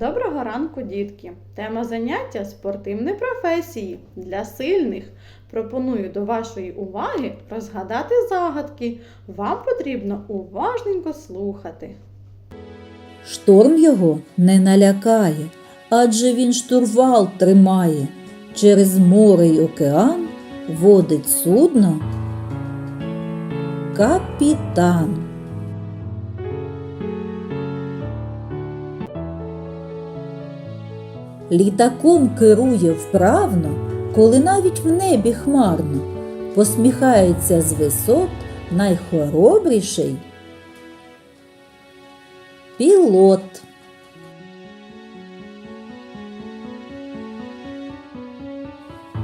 Доброго ранку, дітки! Тема заняття спортивні професії для сильних. Пропоную до вашої уваги розгадати загадки. Вам потрібно уважненько слухати. Шторм його не налякає, адже він штурвал тримає. Через море й океан водить судно капітан. Літаком керує вправно, коли навіть в небі хмарно, посміхається з висот найхоробріший пілот.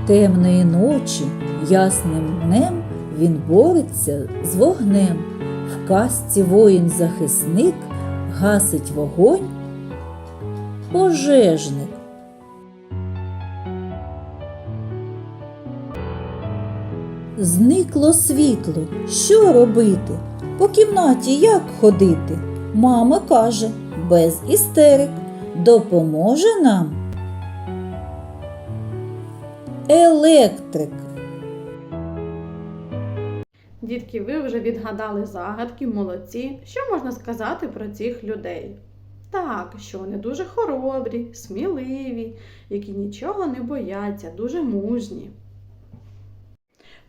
Темної ночі ясним днем він бореться з вогнем. В казці воїн-захисник гасить вогонь пожежник. Зникло світло. Що робити? По кімнаті як ходити? Мама каже, без істерик. Допоможе нам електрик. Дітки, ви вже відгадали загадки, молодці. Що можна сказати про цих людей? Так, що вони дуже хоробрі, сміливі, які нічого не бояться, дуже мужні.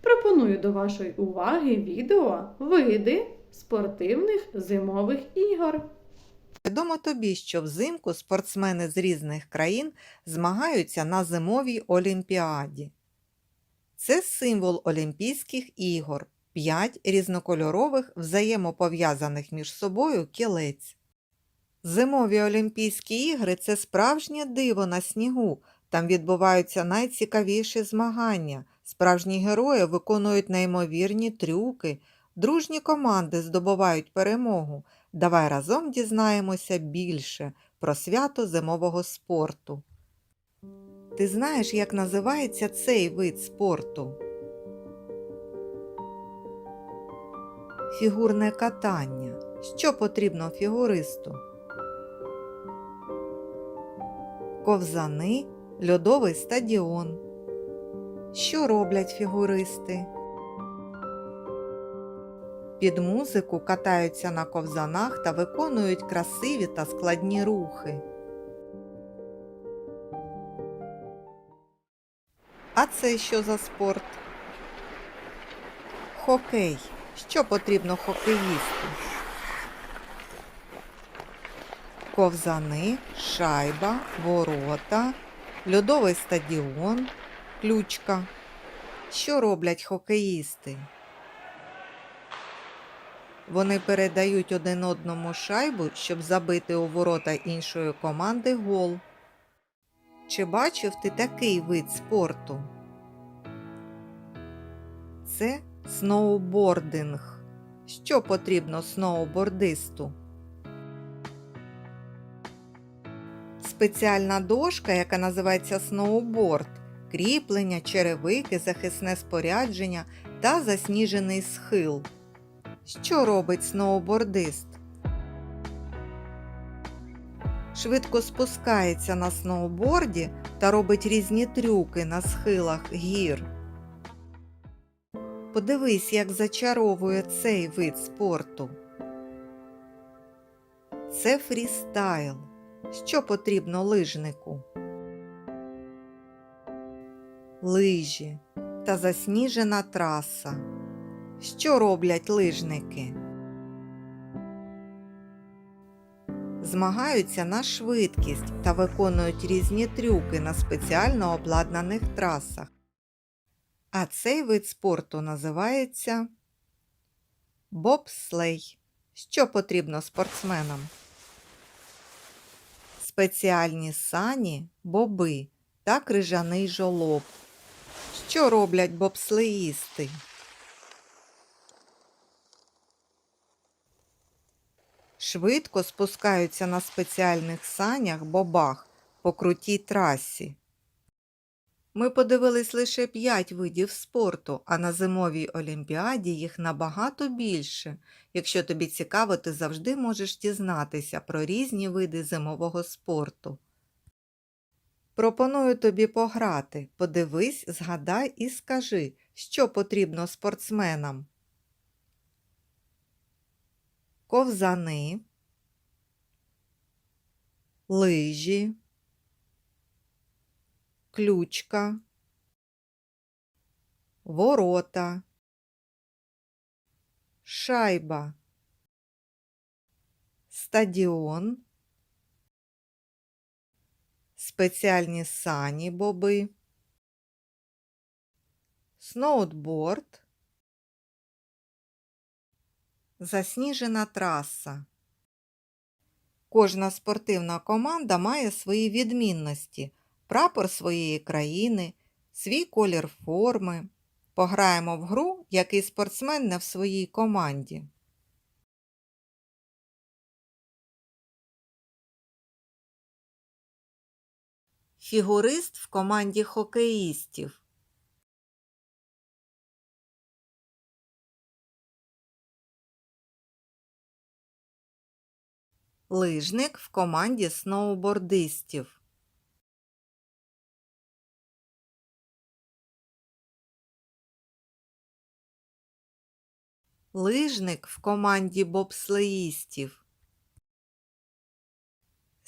Пропоную до вашої уваги відео види спортивних зимових ігор. Відомо тобі, що взимку спортсмени з різних країн змагаються на зимовій олімпіаді. Це символ Олімпійських ігор, п'ять різнокольорових взаємопов'язаних між собою кілець. Зимові Олімпійські ігри це справжнє диво на снігу. Там відбуваються найцікавіші змагання. Справжні герої виконують неймовірні трюки, дружні команди здобувають перемогу. Давай разом дізнаємося більше про свято зимового спорту. Ти знаєш, як називається цей вид спорту? Фігурне катання. Що потрібно фігуристу? Ковзани, льодовий стадіон. Що роблять фігуристи? Під музику катаються на ковзанах та виконують красиві та складні рухи. А це що за спорт? Хокей. Що потрібно хокеїсту? Ковзани, шайба, ворота, льодовий стадіон, ключка. Що роблять хокеїсти? Вони передають один одному шайбу, щоб забити у ворота іншої команди гол. Чи бачив ти такий вид спорту? Це сноубординг. Що потрібно сноубордисту? Спеціальна дошка, яка називається сноуборд, кріплення, черевики, захисне спорядження та засніжений схил. Що робить сноубордист? Швидко спускається на сноуборді та робить різні трюки на схилах гір. Подивись, як зачаровує цей вид спорту. Це фрістайл. Що потрібно лижнику? Лижі та засніжена траса. Що роблять лижники? Змагаються на швидкість та виконують різні трюки на спеціально обладнаних трасах. А цей вид спорту називається бобслей. Що потрібно спортсменам? Спеціальні сані, боби та крижаний жолоб. Що роблять бобслеїсти? Швидко спускаються на спеціальних санях бобах по крутій трасі. Ми подивились лише 5 видів спорту, а на зимовій олімпіаді їх набагато більше. Якщо тобі цікаво, ти завжди можеш дізнатися про різні види зимового спорту. Пропоную тобі пограти. Подивись, згадай і скажи, що потрібно спортсменам. Ковзани, лижі, ключка, ворота, шайба, стадіон, спеціальні сані боби, сноутборд, засніжена траса. Кожна спортивна команда має свої відмінності, прапор своєї країни, свій колір форми. Пограємо в гру, який спортсмен не в своїй команді. Фігурист в команді хокеїстів. Лижник в команді сноубордистів. Лижник в команді бобслеїстів.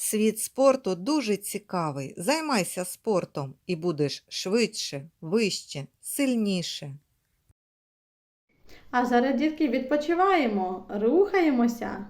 Світ спорту дуже цікавий. Займайся спортом і будеш швидше, вище, сильніше. А зараз, дітки, відпочиваємо, рухаємося.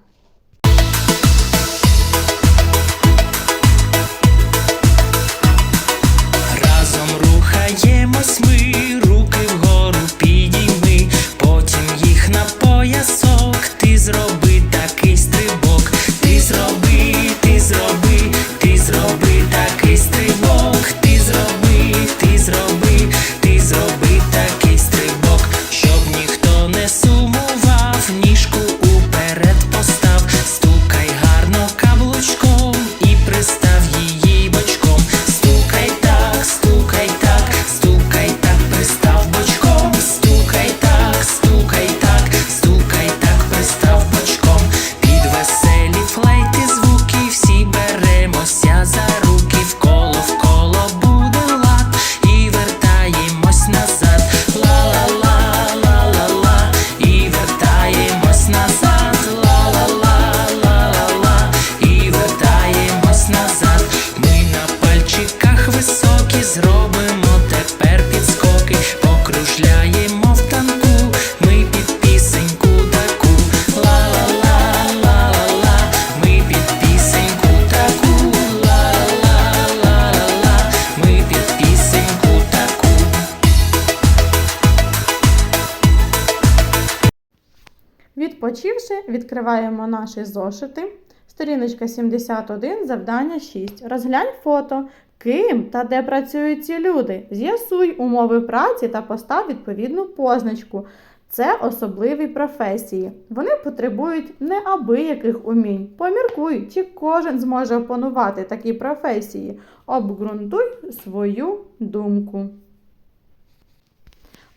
Відпочивши, відкриваємо наші зошити. Сторіночка 71, завдання 6. Розглянь фото. Ким та де працюють ці люди? З'ясуй умови праці та постав відповідну позначку. Це особливі професії. Вони потребують неабияких умінь. Поміркуй, чи кожен зможе опанувати такі професії. Обґрунтуй свою думку.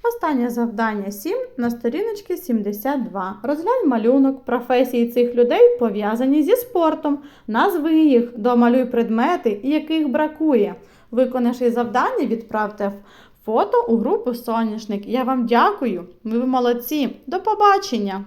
Останнє завдання 7 на сторіночці 72. Розглянь малюнок. Професії цих людей пов'язані зі спортом. Назви їх, домалюй предмети, яких бракує. Виконавши завдання, відправте фото у групу Соняшник. Я вам дякую. Ви молодці. До побачення!